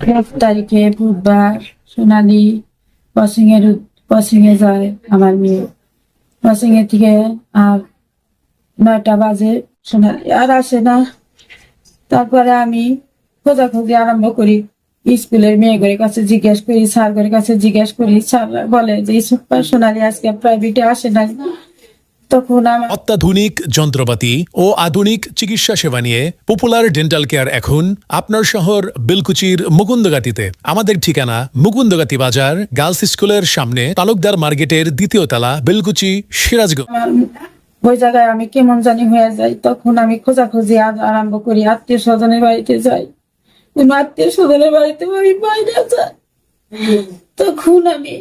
এক তারিখে বুধবার সোনালি ক্রসিং এর ক্রসিং এ যায় আমার মেয়ে। ক্রসিং এর থেকে আর নয়টা বাজে সোনালি আর আসে না। তারপরে আমি খোঁজাখুঁজি আরম্ভ করি। স্কুলের মেয়েগুলির কাছে জিজ্ঞেস করি স্যারগুলির কাছে জিজ্ঞেস করি। স্যার বলে যে সোনালি আজকে প্রাইভেটে আসে না তখন অত্যাধুনিক যন্ত্রপাতি ও আধুনিক চিকিৎসা সেবা নিয়ে পপুলার ডেন্টাল কেয়ার এখন আপনার শহর বিলকুচির মুকুন্দগাতিতে। আমাদের ঠিকানা মুকুন্দগাতি বাজার গার্লস স্কুলের সামনে তালুকদার মার্কেটের দ্বিতীয় তলা বিলকুচি সিরাজগঞ্জ। ওই জায়গায় আমি কেমন জানি হয়ে যাই তখন আমি খোঁজাখুঁজি আরম্ভ করি আত্মীয় স্বজনের বাড়িতে যাই। কোন আত্মীয় স্বজনের বাড়িতে আমি বাইরে যাই। তখন আমি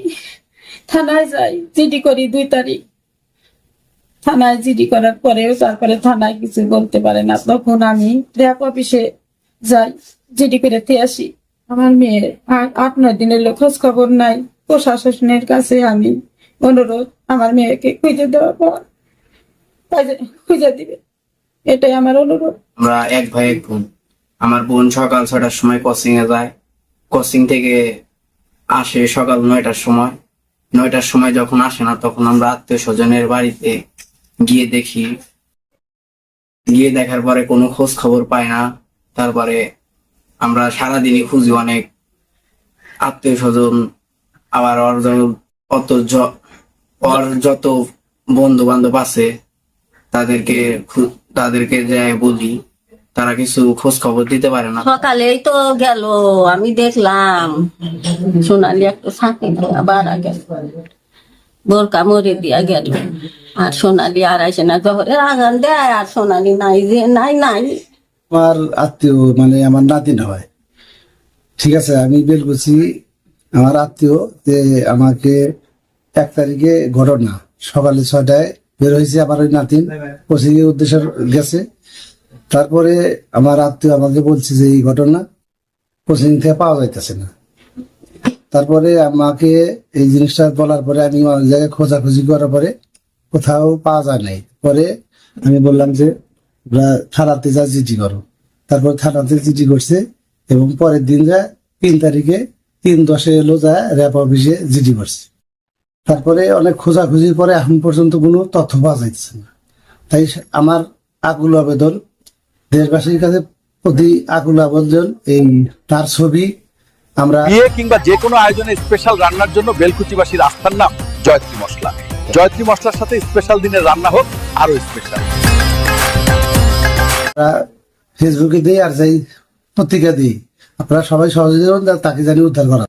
থানায় যাই জিডি করি দুই তারিখ। থানায় জিডি করার পরেও তারপরে থানায় কিছু বলতে পারে না। তখন আমি র্যাব অফিসে যাই, জিডি করে আসি। আমার মেয়ের আট, নয় দিনের খোঁজ খবর নাই। প্রশাসনের কাছে আমি অনুরোধ আমার মেয়েকে খুঁজে দেওয়ার পর খুঁজে দিবে। এটাই আমার অনুরোধ। আমরা এক ভাই, এক বোন। আমার বোন সকাল ছটার সময় কোচিং এ যায়। কোচিং থেকে আসে সকাল নয়টার সময়। নয়টার সময় যখন আসে না, তখন আমরা আত্মীয় স্বজনের বাড়িতে গিয়ে দেখি। গিয়ে দেখার পরে কোনো খোঁজ খবর পাই না। তারপরে আমরা সারাদিনই খুঁজি অনেক। আত্মীয় স্বজন, আবার অত ওর যত বন্ধু বান্ধব আছে, তাদেরকে তাদেরকে যাই বলি, তারা কিছু খোঁজ খবর দিতে পারে না। সকালেই তো গেল, আমি দেখলাম, সোনালি একটা সাথে গেল। বোরকা মরে দিয়া গেল। আর সোনালি আর আসে না জহরের আগান দেয়, আর সোনালি নাই যে, নাই নাই। আমার আত্মীয় মানে আমার নাতিন হয়। ঠিক আছে, আমি বেলকুচি আমার আত্মীয়, যে আমাকে এক তারিখে ঘটনা, সকালে ছয়টায় বের হয়েছে আমার ওই নাতিন কোচিং এর উদ্দেশ্যে গেছে। তারপরে আমার আত্মীয় আমাকে বলছে যে এই ঘটনা কোচিং থেকে পাওয়া যাইতেছে না। তারপরে আমাকে এই জিনিসটা বলার পরে আমি অনেক জায়গায় খোঁজাখুঁজি করার পরে কোথাও পাওয়া যায় নাই। পরে আমি বললাম যে থানাতে যা জিডি করো। তারপর থানাতে জিডি করছে এবং পরের দিন যা তিন তারিখে তিন দশে এলো যা র্যাব অফিসে জিডি করছে। তারপরে অনেক খোঁজাখুঁজির পরে এখন পর্যন্ত কোনো তথ্য পাওয়া যাচ্ছে না। তাই আমার আকুল আবেদন, দেশবাসীর কাছে প্রতি আকুল আবেদন এই তার ছবি আমরা বিয়ে কিংবা যে কোনো আয়োজনে স্পেশাল রান্নার জন্য বেলকুচিবাসীর আস্থার নাম জয়ত্রী মশলা। জয়ত্রী মশলার সাথে স্পেশাল দিনের রান্না হোক আরও স্পেশাল ফেসবুকে দিই আর যাই পত্রিকা দিই আপনারা সবাই সহযোগিতা করুন, তাকে জানি উদ্ধার করা।